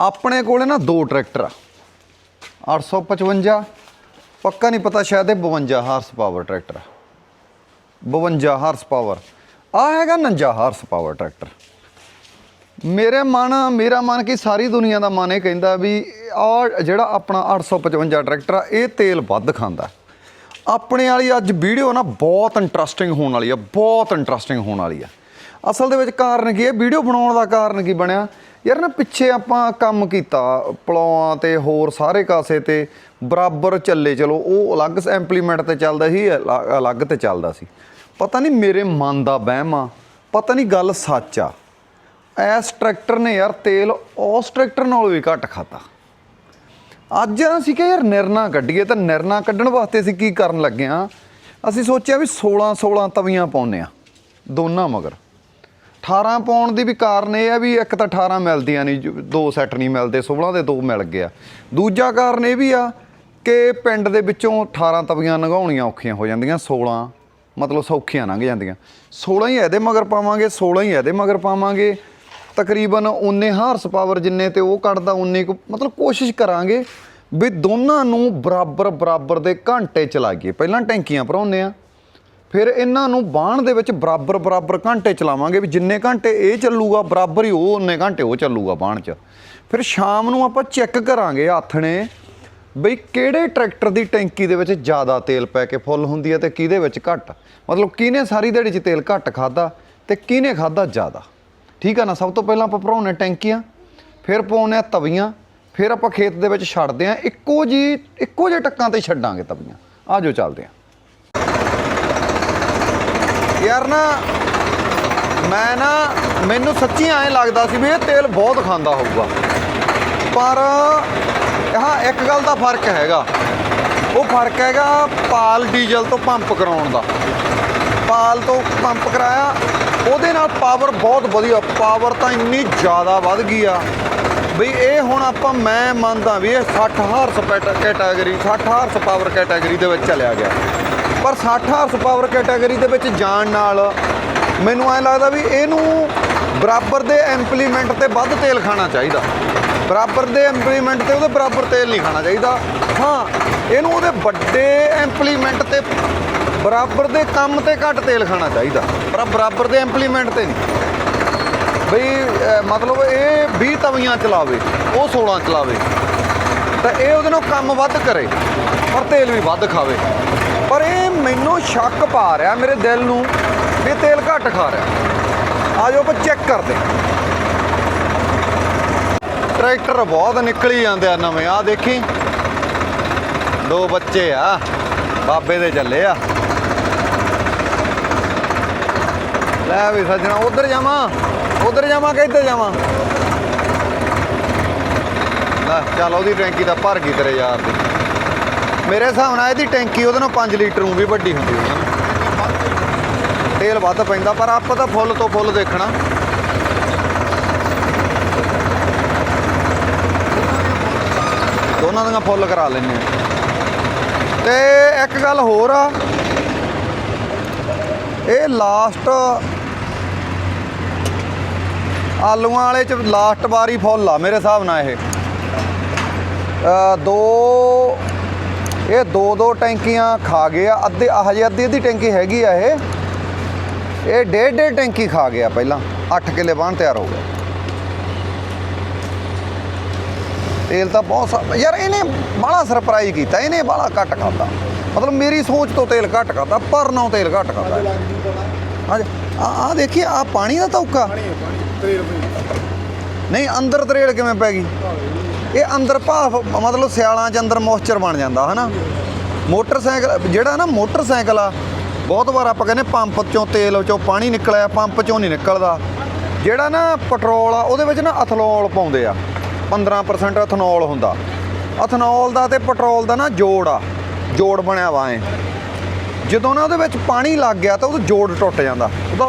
ਆਪਣੇ ਕੋਲੇ ਨਾ ਦੋ ਟਰੈਕਟਰ ਆ। 855 ਪੱਕਾ ਨਹੀਂ ਪਤਾ ਸ਼ਾਇਦ ਇਹ 52 ਹਾਰਸ ਪਾਵਰ ਟਰੈਕਟਰ ਆ। 52 ਹਾਰਸ ਪਾਵਰ। ਆ ਹੈਗਾ 49 ਹਾਰਸ ਪਾਵਰ ਟਰੈਕਟਰ। ਮੇਰੇ ਮਨ, ਮੇਰਾ ਮਨ ਕੀ ਸਾਰੀ ਦੁਨੀਆ ਦਾ ਮਨ ਇਹ ਕਹਿੰਦਾ ਵੀ ਆ ਜਿਹੜਾ ਆਪਣਾ 855 ਟਰੈਕਟਰ ਆ, ਇਹ ਤੇਲ ਵੱਧ ਖਾਂਦਾ। ਆਪਣੇ ਵਾਲੀ ਅੱਜ ਵੀਡੀਓ ਨਾ ਬਹੁਤ ਇੰਟਰਸਟਿੰਗ ਹੋਣ ਵਾਲੀ ਆ, ਬਹੁਤ ਇੰਟਰਸਟਿੰਗ ਹੋਣ ਵਾਲੀ ਆ। ਅਸਲ ਦੇ ਵਿੱਚ ਕਾਰਨ ਕੀ ਹੈ ਵੀਡੀਓ ਬਣਾਉਣ ਦਾ ਕਾਰਨ ਕੀ ਬਣਿਆ? ਯਾਰ ਨਾ ਪਿੱਛੇ ਆਪਾਂ ਕੰਮ ਕੀਤਾ ਪਲੌਆਂ ਤੇ ਹੋਰ ਸਾਰੇ ਕਾਸੇ ਤੇ, ਬਰਾਬਰ ਚੱਲੇ, ਚਲੋ ਉਹ ਅਲੱਗ ਇੰਪਲੀਮੈਂਟ ਤੇ ਚੱਲਦਾ ਸੀ, ਅਲ- ਅਲੱਗ ਤੇ ਚੱਲਦਾ ਸੀ। ਪਤਾ ਨਹੀਂ ਮੇਰੇ ਮਨ ਦਾ ਵਹਿਮ ਆ, ਪਤਾ ਨਹੀਂ ਗੱਲ ਸੱਚ ਆ। ਐਸ ਟਰੈਕਟਰ ਨੇ ਯਾਰ ਤੇਲ ਉਸ ਟਰੈਕਟਰ ਨਾਲੋਂ ਵੀ ਘੱਟ ਖਾਤਾ ਅੱਜ ਅਸੀਂ ਕਿ ਯਾਰ ਨਿਰਣਾ ਕੱਢੀਏ, ਤਾਂ ਨਿਰਣਾ ਕੱਢਣ ਵਾਸਤੇ ਅਸੀਂ ਕੀ ਕਰਨ ਲੱਗੇ ਆ? ਅਸੀਂ ਸੋਚਿਆ ਵੀ 16 16 ਤਵੀਆਂ ਪਾਉਨੇ ਆ, ਦੋਨਾਂ ਮਗਰ। 18 ਪਾਉਣ ਦੀ ਵੀ ਕਾਰਨ ਇਹ ਆ ਵੀ ਇੱਕ ਤਾਂ 18 ਮਿਲਦੀਆਂ ਨਹੀਂ, ਜੋ- ਦੋ ਸੈੱਟ ਨਹੀਂ ਮਿਲਦੇ 16 ਦੇ ਦੋ ਮਿਲ ਗਿਆ ਦੂਜਾ ਕਾਰਨ ਇਹ ਵੀ ਆ ਕਿ ਪਿੰਡ ਦੇ ਵਿੱਚੋਂ 18 ਤਵੀਆਂ ਲੰਘਾਉਣੀਆਂ ਔਖੀਆਂ ਹੋ ਜਾਂਦੀਆਂ 16 ਮਤਲਬ ਸੌਖੀਆਂ ਲੰਘ ਜਾਂਦੀਆਂ। 16 ਹੀ ਇਹਦੇ ਮਗਰ ਪਾਵਾਂਗੇ 16 ਹੀ ਇਹਦੇ ਮਗਰ ਪਾਵਾਂਗੇ, ਤਕਰੀਬਨ ਉਨੇ ਹਾਰਸ ਪਾਵਰ ਜਿੰਨੇ ਤੇ ਉਹ ਕੱਢਦਾ, ਉਨੇ ਕੁ ਮਤਲਬ ਕੋਸ਼ਿਸ਼ ਕਰਾਂਗੇ ਵੀ ਦੋਨਾਂ ਨੂੰ ਬਰਾਬਰ ਬਰਾਬਰ ਦੇ ਘੰਟੇ ਚਲਾਈਏ। ਪਹਿਲਾਂ ਟੈਂਕੀਆਂ ਭਰਾਉਂਦੇ ਆ ਫਿਰ ਇਹਨਾਂ ਨੂੰ ਬਾਣ ਦੇ ਵਿੱਚ ਬਰਾਬਰ ਬਰਾਬਰ ਘੰਟੇ ਚਲਾਵਾਂਗੇ ਵੀ ਜਿੰਨੇ ਘੰਟੇ ਇਹ ਚੱਲੂਗਾ, ਬਰਾਬਰ ਹੀ ਉਹ ਉਨੇ ਘੰਟੇ ਉਹ ਚੱਲੂਗਾ ਬਾਣ 'ਚ। ਫਿਰ ਸ਼ਾਮ ਨੂੰ ਆਪਾਂ ਚੈੱਕ ਕਰਾਂਗੇ ਆਥਣੇ ਬਈ ਕਿਹੜੇ ਟਰੈਕਟਰ ਦੀ ਟੈਂਕੀ ਦੇ ਵਿੱਚ ਜ਼ਿਆਦਾ ਤੇਲ ਪੈ ਕੇ ਫੁੱਲ ਹੁੰਦੀ ਹੈ ਤੇ ਕਿਹਦੇ ਵਿੱਚ ਘੱਟ। ਮਤਲਬ ਕਿਹਨੇ ਸਾਰੀ ਦਿਹਾੜੀ 'ਚ ਤੇਲ ਘੱਟ ਖਾਦਾ ਤੇ ਕਿਹਨੇ ਖਾਦਾ ਜ਼ਿਆਦਾ। ਠੀਕ ਆ ਨਾ? ਸਭ ਤੋਂ ਪਹਿਲਾਂ ਆਪਾਂ ਭਰਾਉਣੇ ਟੈਂਕੀਆਂ, ਫਿਰ ਪਾਉਣੇ ਆ ਤਵੀਆਂ, ਫਿਰ ਆਪਾਂ ਖੇਤ ਦੇ ਵਿੱਚ ਛੱਡਦੇ ਆ, ਇੱਕੋ ਜੀ, ਇੱਕੋ ਜਿਹੇ ਟੱਕਾਂ ਤੇ ਛੱਡਾਂਗੇ ਤਵੀਆਂ। ਆਜੋ ਚੱਲਦੇ ਆ। ਯਾਰ ਨਾ, ਮੈਂ ਨਾ, ਮੈਨੂੰ ਸੱਚੀ ਐਂ ਲੱਗਦਾ ਸੀ ਵੀ ਇਹ ਤੇਲ ਬਹੁਤ ਖਾਂਦਾ ਹੋਊਗਾ। ਪਰ ਹਾਂ ਇੱਕ ਗੱਲ ਦਾ ਫ਼ਰਕ ਹੈਗਾ। ਉਹ ਫ਼ਰਕ ਹੈਗਾ ਪਾਲ ਡੀਜ਼ਲ ਤੋਂ ਪੰਪ ਕਰਾਉਣ ਦਾ। ਪਾਲ ਤੋਂ ਪੰਪ ਕਰਾਇਆ, ਉਹਦੇ ਨਾਲ ਪਾਵਰ ਬਹੁਤ ਵਧੀਆ ਪਾਵਰ ਤਾਂ ਇੰਨੀ ਜ਼ਿਆਦਾ ਵੱਧ ਗਈ ਆ। ਬਈ ਇਹ ਹੁਣ ਆਪਾਂ ਮੈਂ ਮੰਨਦਾ ਵੀ ਇਹ 60 horse category 60 horse power category ਦੇ ਵਿੱਚ ਚਲਿਆ ਗਿਆ। ਪਰ 60 ਹਾਰਸ ਪਾਵਰ ਕੈਟਾਗਰੀ ਦੇ ਵਿੱਚ ਜਾਣ ਨਾਲ ਮੈਨੂੰ ਐ ਲੱਗਦਾ ਵੀ ਇਹਨੂੰ ਬਰਾਬਰ ਦੇ ਇੰਪਲੀਮੈਂਟ ਤੇ ਵੱਧ ਤੇਲ ਖਾਣਾ ਚਾਹੀਦਾ। ਬਰਾਬਰ ਦੇ ਇੰਪਲੀਮੈਂਟ ਤੇ ਉਹਦੇ ਬਰਾਬਰ ਤੇਲ ਨਹੀਂ ਖਾਣਾ ਚਾਹੀਦਾ। ਹਾਂ, ਇਹਨੂੰ ਉਹਦੇ ਵੱਡੇ ਇੰਪਲੀਮੈਂਟ ਤੇ ਬਰਾਬਰ ਦੇ ਕੰਮ ਤੇ ਘੱਟ ਤੇਲ ਖਾਣਾ ਚਾਹੀਦਾ। ਪਰ ਬਰਾਬਰ ਦੇ ਇੰਪਲੀਮੈਂਟ ਤੇ ਨਹੀਂ। ਬਈ ਮਤਲਬ ਇਹ 20 ਤਵੀਆਂ ਚਲਾਵੇ, ਉਹ 16 ਚਲਾਵੇ, ਤਾਂ ਇਹ ਉਹਦੇ ਨਾਲ ਕੰਮ ਵੱਧ ਕਰੇ, ਪਰ ਤੇਲ ਵੀ ਵੱਧ ਖਾਵੇ। ਪਰ ਇਹ ਮੈਨੂੰ ਸ਼ੱਕ ਪਾ ਰਿਹਾ ਮੇਰੇ ਦਿਲ ਨੂੰ ਵੀ ਇਹ ਤੇਲ ਘੱਟ ਖਾ ਰਿਹਾ। ਆਜੋ ਆਪਾਂ ਚੈੱਕ ਕਰਦੇ ਟਰੈਕਟਰ ਬਹੁਤ ਨਿਕਲੀ ਜਾਂਦੇ ਆ ਨਵੇਂ। ਆ ਦੇਖੀ? ਦੋ ਬੱਚੇ ਆ, ਬਾਬੇ ਦੇ ਚੱਲੇ ਆ। ਲੈ ਵੀ ਸੱਜਣਾ, ਉਧਰ ਜਾਵਾਂ ਉਧਰ ਜਾਵਾਂ ਕਿ ਇੱਧਰ ਜਾਵਾਂ? ਲੈ, ਚੱਲ ਉਹਦੀ ਟੈਂਕੀ ਤਾਂ ਭਰ ਗਈ ਤੇਰੇ ਯਾਰ ਦੀ। ਮੇਰੇ ਹਿਸਾਬ ਨਾਲ ਇਹਦੀ ਟੈਂਕੀ ਉਹਦੇ ਨਾਲ 5 ਲੀਟਰ ਨੂੰ ਵੀ ਵੱਡੀ ਹੁੰਦੀ ਹੋਣੀ ਤੇਲ ਵੱਧ ਪੈਂਦਾ, ਪਰ ਆਪਾਂ ਤਾਂ ਫੁੱਲ ਤੋਂ ਫੁੱਲ ਦੇਖਣਾ। ਦੋਨਾਂ ਦੀਆਂ ਫੁੱਲ ਕਰਾ ਲੈਣੇ ਤੇ ਇੱਕ ਗੱਲ ਹੋਰ ਆ, ਇਹ ਲਾਸਟ ਆਲੂਆਂ ਵਾਲੇ ਚ ਲਾਸਟ ਵਾਰੀ ਫੁੱਲ ਆ ਮੇਰੇ ਹਿਸਾਬ ਨਾਲ ਇਹ। ਦੋ ਇਹ ਦੋ ਦੋ ਟੈਂਕੀਆਂ ਖਾ ਗਏ ਆ। ਅੱਧੇ ਹਜੇ ਅੱਧੀ ਅੱਧੀ ਟੈਂਕੀ ਹੈਗੀ ਆ ਇਹ। ਇਹ ਡੇਢ ਡੇਢ ਟੈਂਕੀ ਖਾ ਗਿਆ ਪਹਿਲਾਂ। 8 ਕਿੱਲੇ ਬਾਣ ਤਿਆਰ ਹੋ ਗਿਆ ਤੇਲ ਤਾਂ ਬਹੁਤ ਸਾ- ਯਾਰ ਇਹਨੇ ਬਾਹਲਾ ਸਰਪ੍ਰਾਈਜ਼ ਕੀਤਾ। ਇਹਨੇ ਬਾਹਲਾ ਘੱਟ ਖਾਦਾ ਮਤਲਬ ਮੇਰੀ ਸੋਚ ਤੋਂ ਤੇਲ ਘੱਟ ਖਾਦਾ ਪਰ ਨਾ ਤੇਲ ਘੱਟ ਖਾਦਾ ਹਾਂਜੀ ਆ ਆ ਦੇਖੀ ਆ ਪਾਣੀ ਦਾ ਤੌਕਾ। ਨਹੀਂ ਅੰਦਰ ਤਰੇੜ ਕਿਵੇਂ ਪੈ ਗਈ? ਇਹ ਅੰਦਰ ਭਾਫ, ਮਤਲਬ ਸਿਆਲਾਂ ਚ ਅੰਦਰ ਮੋਇਸਚਰ ਬਣ ਜਾਂਦਾ, ਹਨਾ? ਮੋਟਰਸਾਈਕਲ, ਜਿਹੜਾ ਨਾ ਮੋਟਰਸਾਈਕਲ ਆ, ਬਹੁਤ ਵਾਰ ਆਪਾਂ ਕਹਿੰਦੇ ਪੰਪ ਚੋਂ ਤੇਲ ਚੋਂ ਪਾਣੀ ਨਿਕਲਿਆ, ਪੰਪ ਚੋਂ ਨਹੀਂ ਨਿਕਲਦਾ। ਜਿਹੜਾ ਨਾ ਪੈਟਰੋਲ ਆ, ਉਹਦੇ ਵਿੱਚ ਨਾ ਅਥਨੋਲ ਪਾਉਂਦੇ ਆ। 15% ਅਥਨੋਲ ਹੁੰਦਾ। ਅਥਨੋਲ ਦਾ ਤੇ ਪੈਟਰੋਲ ਦਾ ਨਾ ਜੋੜ ਆ, ਜੋੜ ਬਣਿਆ ਵਾ ਐ। ਜਦੋਂ ਨਾ ਉਹਦੇ ਵਿੱਚ ਪਾਣੀ ਲੱਗ ਗਿਆ ਤਾਂ ਉਹਦਾ ਜੋੜ ਟੁੱਟ ਜਾਂਦਾ। ਉਹਦਾ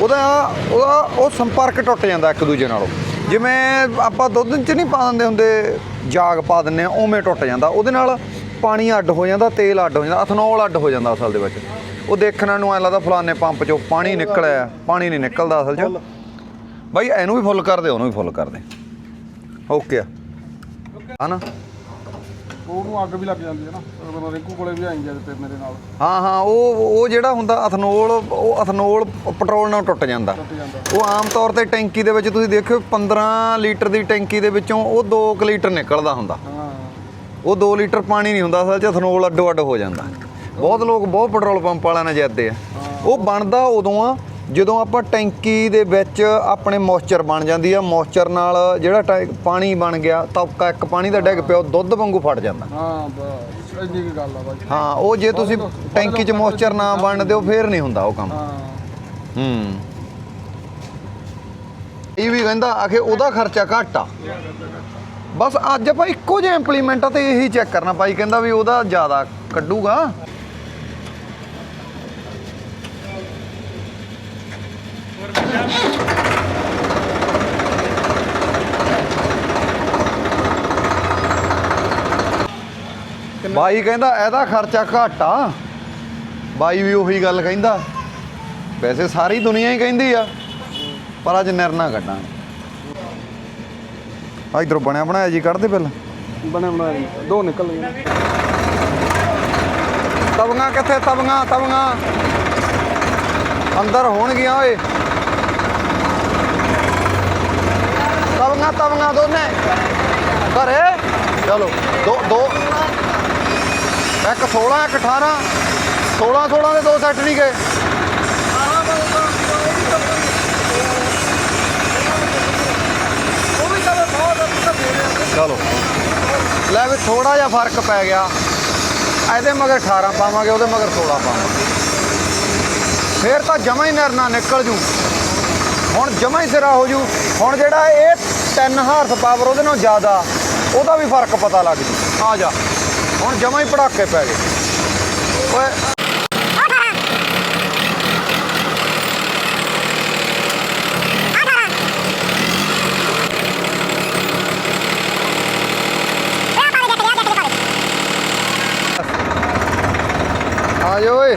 ਉਹਦਾ ਉਹਦਾ, ਉਹ ਸੰਪਰਕ ਟੁੱਟ ਜਾਂਦਾ ਇੱਕ ਦੂਜੇ ਨਾਲੋਂ। ਜਿਵੇਂ ਆਪਾਂ ਦੁੱਧ 'ਚ ਨਹੀਂ ਪਾ ਦਿੰਦੇ ਹੁੰਦੇ, ਜਾਗ ਪਾ ਦਿੰਦੇ ਆ ਉਵੇਂ ਟੁੱਟ ਜਾਂਦਾ। ਉਹਦੇ ਨਾਲ ਪਾਣੀ ਅੱਡ ਹੋ ਜਾਂਦਾ, ਤੇਲ ਅੱਡ ਹੋ ਜਾਂਦਾ ਅਥਨੋਲ ਅੱਡ ਹੋ ਜਾਂਦਾ ਅਸਲ ਦੇ ਵਿੱਚ। ਉਹ ਦੇਖਣ ਨੂੰ ਐ ਲੱਗਦਾ ਫਲਾਣੇ ਪੰਪ 'ਚੋਂ ਪਾਣੀ ਨਿਕਲਿਆ, ਪਾਣੀ ਨਹੀਂ ਨਿਕਲਦਾ ਅਸਲ 'ਚ। ਬਾਈ, ਇਹਨੂੰ ਵੀ ਫੁੱਲ ਕਰ ਦੇ, ਉਹਨੂੰ ਵੀ ਫੁੱਲ ਕਰ ਦੇ। ਓਕੇ ਆ। ਹਨਾ? ਉਹਨੂੰ ਅੱਗ ਵੀ ਲੱਗ ਜਾਂਦੀ ਹੈ ਨਾ। ਉਹ ਰਿੰਕੂ ਕੋਲੇ ਵੀ ਆਏਂਗੇ ਤੇ ਮੇਰੇ ਨਾਲ। ਹਾਂ ਹਾਂ ਉਹ ਉਹ ਜਿਹੜਾ ਹੁੰਦਾ ਅਥਨੋਲ ਉਹ ਅਥਨੋਲ ਪੈਟਰੋਲ ਨਾਲ ਟੁੱਟ ਜਾਂਦਾ। ਟੁੱਟ ਜਾਂਦਾ। ਉਹ ਆਮ ਤੌਰ ਤੇ ਟੈਂਕੀ ਦੇ ਵਿੱਚ ਤੁਸੀਂ ਦੇਖਿਓ 15 ਲੀਟਰ ਦੀ ਟੈਂਕੀ ਦੇ ਵਿੱਚੋਂ ਉਹ 2 ਲੀਟਰ ਨਿਕਲਦਾ ਹੁੰਦਾ। ਹਾਂ। ਉਹ 2 ਲੀਟਰ ਪਾਣੀ ਨਹੀਂ ਹੁੰਦਾ ਅਸਲ 'ਚ ਇਥਨੋਲ ਅੱਡੋ ਅੱਡ ਹੋ ਜਾਂਦਾ। ਬਹੁਤ ਲੋਕ ਬਹੁਤ ਪੈਟਰੋਲ ਪੰਪ ਵਾਲਿਆਂ ਨਾਲ ਜਾਂਦੇ ਆ। ਉਹ ਬਣਦਾ ਉਦੋਂ ਆ ਜਦੋਂ ਆਪਾਂ ਟੈਂਕੀ ਦੇ ਵਿੱਚ ਆਪਣੇ ਮੋਇਸਚਰ ਬਣ ਜਾਂਦੀ ਆ ਮੋਇਸਚਰ ਨਾਲ ਜਿਹੜਾ ਪਾਣੀ ਬਣ ਗਿਆ ਤਬਕਾ ਇੱਕ ਪਾਣੀ ਦਾ ਡਿੱਗ ਪਿਆ ਉਹ ਦੁੱਧ ਵਾਂਗੂ ਫਟ ਜਾਂਦਾ। ਹਾਂ ਬਸ ਇੰਨੀ ਕੀ ਗੱਲ ਆ ਬਾਈ। ਹਾਂ ਉਹ ਜੇ ਤੁਸੀਂ ਟੈਂਕੀ 'ਚ ਮੋਇਸਚਰ ਨਾ ਬਣਨ ਦਿਓ ਫੇਰ ਨਹੀਂ ਹੁੰਦਾ ਉਹ ਕੰਮ। ਹਾਂ। ਹੂੰ। ਇਹ ਵੀ ਕਹਿੰਦਾ ਆਖੇ ਉਹਦਾ ਖਰਚਾ ਘੱਟ ਆ। ਬਸ ਅੱਜ ਆਪਾਂ ਇੱਕੋ ਜਿਹਾ ਇੰਪਲੀਮੈਂਟ ਆ ਤੇ ਇਹੀ ਚੈੱਕ ਕਰਨਾ। ਭਾਈ ਕਹਿੰਦਾ ਵੀ ਉਹਦਾ ਜ਼ਿਆਦਾ ਕੱਢੂਗਾ। ਬਾਈ ਕਹਿੰਦਾ ਇਹਦਾ ਖਰਚਾ ਘੱਟ। ਆ ਬਾਈ ਵੀ ਉਹੀ ਗੱਲ ਕਹਿੰਦਾ। ਵੈਸੇ ਸਾਰੀ ਦੁਨੀਆ ਹੀ ਕਹਿੰਦੀ ਆ ਪਰ ਅੱਜ ਨਿਰਣਾ ਕੱਢਾਂਗੇ। ਆ ਇਧਰੋਂ ਬਣਿਆ ਬਣਾਇਆ ਜੀ ਕੱਢਦੇ ਪਹਿਲਾਂ। ਬਣੇ ਬਣਾਏ ਦੋ ਨਿਕਲ ਗਏ। ਤਵੀਆਂ ਕਿੱਥੇ? ਤਵੀਆਂ ਤਵੀਆਂ ਅੰਦਰ ਹੋਣਗੀਆਂ ਓਏ। ਤਵੀਆਂ ਤਵੀਆਂ ਦੋਨੇ। ਘਰੇ। ਚਲੋ, ਦੋ ਦੋ। ਇੱਕ 16 ਇੱਕ 18 16 16 ਦੇ ਦੋ ਸੈੱਟ ਨਹੀਂ ਗਏ। ਚਲੋ। ਲੈ ਵੀ ਥੋੜਾ ਜਿਹਾ ਫ਼ਰਕ ਪੈ ਗਿਆ। ਇਹਦੇ ਮਗਰ 18 ਪਾਵਾਂਗੇ, ਉਹਦੇ ਮਗਰ 16 ਪਾਵਾਂਗੇ। ਫੇਰ ਤਾਂ ਜਮਾ ਹੀ ਨਿਰਣਾ ਨਿਕਲ ਜੂ। ਹੁਣ ਜਮਾ ਹੀ ਸਿਰਾ ਹੋ ਜੂ। ਹੁਣ ਜਿਹੜਾ ਇਹ 3 ਹਾਰਸ ਪਾਵਰ ਉਹਦੇ ਨਾਲੋਂ ਜ਼ਿਆਦਾ, ਉਹਦਾ ਵੀ ਫ਼ਰਕ ਪਤਾ ਲੱਗ ਜੂ। ਆ ਜਾ, ਹੁਣ ਜਮਾ ਹੀ ਪੜਾਕੇ ਪੈ ਗਏ। ਓਏ। ਆ ਜਾ ਓਏ।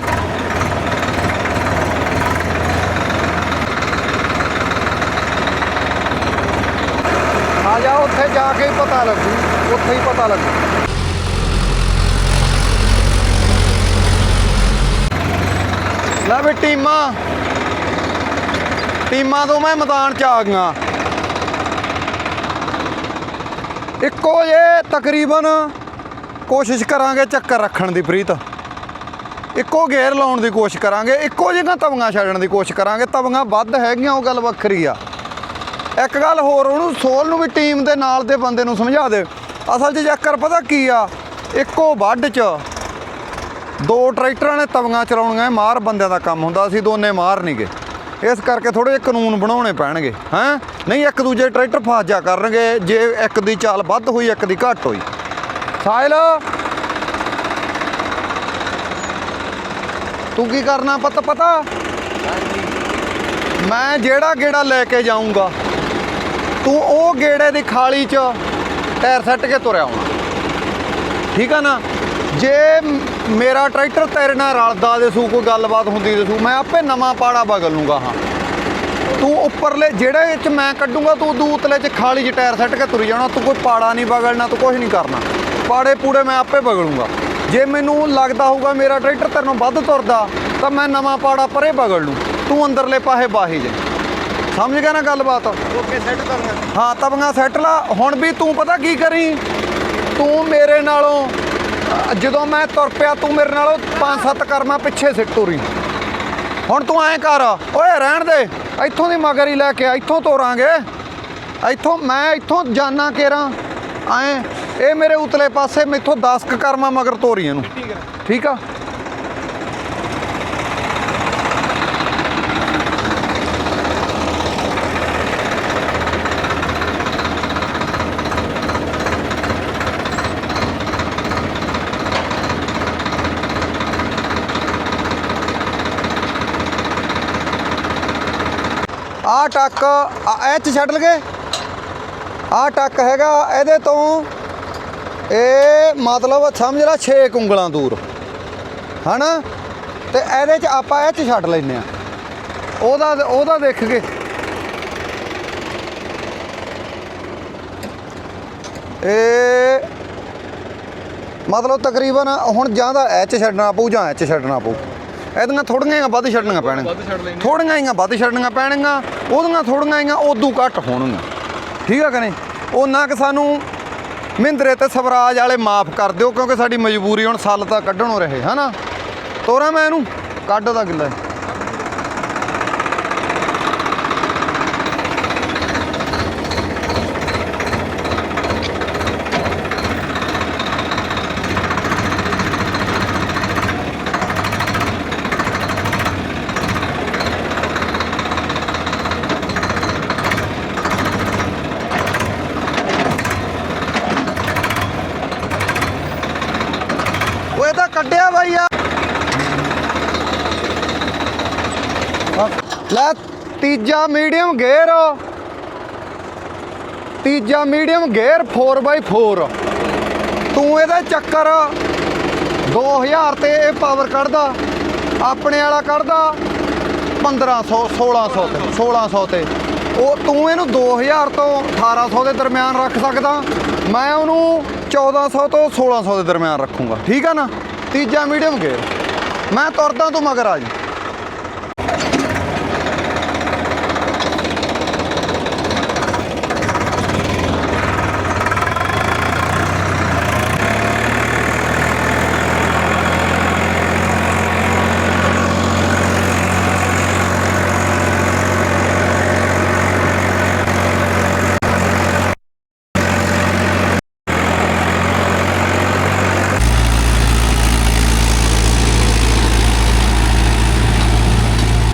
ਉੱਥੇ ਜਾ ਕੇ ਹੀ ਪਤਾ ਲੱਗੂ, ਉੱਥੇ ਹੀ ਪਤਾ ਲੱਗੂ। ਲੈ ਵੀ ਟੀਮਾਂ ਟੀਮਾਂ ਤੋਂ ਮੈਂ ਮੈਦਾਨ ਚ ਆ ਗਿਆ। ਇੱਕੋ ਜੇ ਤਕਰੀਬਨ ਕੋਸ਼ਿਸ਼ ਕਰਾਂਗੇ ਚੱਕਰ ਰੱਖਣ ਦੀ ਪ੍ਰੀਤ। ਇੱਕੋ ਗੇਅਰ ਲਾਉਣ ਦੀ ਕੋਸ਼ਿਸ਼ ਕਰਾਂਗੇ, ਇੱਕੋ ਜਿਹੀਆਂ ਤਵੀਆਂ ਛੱਡਣ ਦੀ ਕੋਸ਼ਿਸ਼ ਕਰਾਂਗੇ। ਤਵੀਆਂ ਵੱਧ ਹੈਗੀਆਂ, ਉਹ ਗੱਲ ਵੱਖਰੀ ਆ। ਇੱਕ ਗੱਲ ਹੋਰ ਉਹਨੂੰ ਸੋਲ ਨੂੰ ਵੀ ਟੀਮ ਦੇ ਨਾਲ ਦੇ ਬੰਦੇ ਨੂੰ ਸਮਝਾ ਦੇ। ਅਸਲ 'ਚ ਚੱਕਰ ਪਤਾ ਕੀ ਆ? ਇੱਕੋ ਵੱਢ 'ਚ ਦੋ ਟਰੈਕਟਰਾਂ ਨੇ ਤਵੀਆਂ ਚਲਾਉਣੀਆਂ ਮਾਰ ਬੰਦਿਆਂ ਦਾ ਕੰਮ ਹੁੰਦਾ ਅਸੀਂ ਦੋਨੇ ਮਾਰ ਨਹੀਂਗੇ ਇਸ ਕਰਕੇ ਥੋੜੇ ਜਿਹੇ ਕਾਨੂੰਨ ਬਣਾਉਣੇ ਪੈਣਗੇ ਹੈਂ? ਨਹੀਂ ਇੱਕ ਦੂਜੇ ਟਰੈਕਟਰ ਫਸ ਜਾ ਕਰਨਗੇ ਜੇ ਇੱਕ ਦੀ ਚਾਲ ਵੱਧ ਹੋਈ ਇੱਕ ਦੀ ਘੱਟ ਹੋਈ। ਸਾਹਿਲ! ਤੂੰ ਕੀ ਕਰਨਾ ਪਤਾ ਪਤਾ? ਮੈਂ ਜਿਹੜਾ ਗੇੜਾ ਲੈ ਕੇ ਜਾਊਂਗਾ ਤੂੰ ਉਹ ਗੇੜੇ ਦੀ ਖਾਲੀ 'ਚ ਟਾਇਰ ਸੱਟ ਕੇ ਤੁਰਿਆ ਆਉਣਾ ਠੀਕ ਆ ਨਾ? ਜੇ ਮੇਰਾ ਟਰੈਕਟਰ ਤੇਰੇ ਨਾਲ ਰਲਦਾ ਦੇ ਸੂ, ਕੋਈ ਗੱਲਬਾਤ ਹੁੰਦੀ ਦੇ ਸੂ, ਮੈਂ ਆਪੇ ਨਵਾਂ ਪਾੜਾ ਬਗਲ ਲੂੰਗਾ ਹਾਂ। ਤੂੰ ਉੱਪਰਲੇ, ਜਿਹੜੇ ਵਿੱਚ ਮੈਂ ਕੱਢੂੰਗਾ, ਤੂੰ ਦੂਤਲੇ 'ਚ ਖਾਲੀ 'ਚ ਟਾਇਰ ਸੱਟ ਕੇ ਤੁਰ ਜਾਣਾ, ਤੂੰ ਕੋਈ ਪਾੜਾ ਨਹੀਂ ਬਗਲਣਾ, ਤੂੰ ਕੁਝ ਨਹੀਂ ਕਰਨਾ। ਪਾੜੇ ਪੂੜੇ ਮੈਂ ਆਪੇ ਬਗਲੂੰਗਾ। ਜੇ ਮੈਨੂੰ ਲੱਗਦਾ ਹੋਊਗਾ ਮੇਰਾ ਟਰੈਕਟਰ ਤੇਰੇ ਨਾਲੋਂ ਵੱਧ ਤੁਰਦਾ, ਤਾਂ ਮੈਂ ਨਵਾਂ ਪਾੜਾ ਪਰੇ ਬਗਲ ਲੂੰ। ਤੂੰ ਅੰਦਰਲੇ ਪਾਸੇ ਬਾਹੀ ਜਾ। ਸਮਝ ਗਿਆ ਨਾ ਗੱਲਬਾਤ? ਓਕੇ ਸੈੱਟ ਕਰਨਾ ਹਾਂ ਤਵੀਆਂ ਸੈੱਟ ਲਾ। ਹੁਣ ਵੀ ਤੂੰ ਪਤਾ ਕੀ ਕਰੀ? ਤੂੰ ਮੇਰੇ ਨਾਲੋਂ ਜਦੋਂ ਮੈਂ ਤੁਰ ਪਿਆ ਤੂੰ ਮੇਰੇ ਨਾਲੋਂ ਪੰਜ ਸੱਤ ਕਰਮਾ ਪਿੱਛੇ ਸਿੱਟ ਤੁਰੀ। ਹੁਣ ਤੂੰ ਐਂ ਕਰ ਓਏ ਰਹਿਣ ਦੇ। ਇੱਥੋਂ ਦੀ ਮਗਰ ਹੀ ਲੈ ਕੇ ਇੱਥੋਂ ਤੋਰਾਂਗੇ। ਇੱਥੋਂ ਮੈਂ ਇੱਥੋਂ ਜਾਣਾ ਕੇਰਾਂ। ਐਂ ਇਹ ਮੇਰੇ ਉਤਲੇ ਪਾਸੇ ਮੈਥੋਂ 10 ਕੁ ਕਰਮਾ ਮਗਰ ਤੋਰੀ ਇਹਨੂੰ। ਠੀਕ ਆ ਆ ਟੱਕ, ਆ, ਇਹ ਚ ਛੱਡ ਲਗੇ। ਆ ਟੱਕ ਹੈਗਾ, ਇਹਦੇ ਤੋਂ ਇਹ ਮਤਲਬ ਸਮਝ ਲੈ 6 ਉਂਗਲਾਂ ਦੂਰ। ਹਨਾ? ਤੇ ਇਹਦੇ ਚ ਆਪਾਂ ਇਹ ਚ ਛੱਡ ਲੈਨੇ ਆ। ਉਹਦਾ ਉਹਦਾ ਦੇਖ ਕੇ। ਇਹ ਮਤਲਬ ਤਕਰੀਬਨ ਹੁਣ ਜਾਂ ਤਾਂ ਐਚ ਛੱਡਣਾ ਪਊ ਜਾਂ ਐਚ ਛੱਡਣਾ ਪਊ। ਇਹਦੀਆਂ ਥੋੜੀਆਂ ਜਿਹੀਆਂ ਵੱਧ ਛੱਡਣੀਆਂ ਪੈਣਗੀਆਂ। ਵੱਧ ਛੱਡ ਥੋੜੀਆਂ ਜਿਹੀਆਂ ਵੱਧ ਛੱਡਣੀਆਂ ਪੈਣਗੀਆਂ ਉਹਦੀਆਂ ਥੋੜੀਆਂ ਜਿਹੀਆਂ ਉਦੋਂ ਘੱਟ ਹੋਣਗੀਆਂ। ਠੀਕ ਆ ਕਿ ਨਹੀਂ? ਉਹਨਾਂ ਕਿ ਸਾਨੂੰ ਮਹਿੰਦਰੇ ਤੇ ਸਵਰਾਜ ਵਾਲੇ ਮਾਫ ਕਰ ਦਿਓ ਕਿਉਂਕਿ ਸਾਡੀ ਮਜਬੂਰੀ ਹੁਣ ਸੱਲ ਤਾਂ ਕੱਢਣੋਂ ਰਹੇ ਹਨਾ? ਤੋਰਾ ਮੈਂ ਇਹਨੂੰ ਕੱਢ ਦਾ ਗਿੱਲਾ ਉਹ ਇਹ ਤਾਂ ਕੱਢਿਆ ਬਾਈ ਆ ਲੈ ਤੀਜਾ ਮੀਡੀਅਮ ਗੇਅਰ। ਤੀਜਾ ਮੀਡੀਅਮ ਗੇਅਰ 4x4 ਤੂੰ ਇਹਦਾ ਚੱਕਰ। 2000 ਤੇ ਇਹ ਪਾਵਰ ਕੱਢਦਾ। ਆਪਣੇ ਵਾਲਾ ਕੱਢਦਾ। 1500 1600 ਤੇ 1600 ਤੇ। ਉਹ ਤੂੰ ਇਹਨੂੰ 2000 ਤੋਂ 1800 ਦੇ ਦਰਮਿਆਨ ਰੱਖ ਸਕਦਾ। ਮੈਂ ਉਹਨੂੰ 1400 ਤੋਂ 1600 ਦੇ ਦਰਮਿਆਨ ਰੱਖੂੰਗਾ। ਠੀਕ ਆ ਨਾ? ਤੀਜਾ ਮੀਡੀਅਮ ਗੇਅਰ। ਮੈਂ ਤੁਰਦਾ ਤੂੰ ਮਗਰ ਆ ਜੀ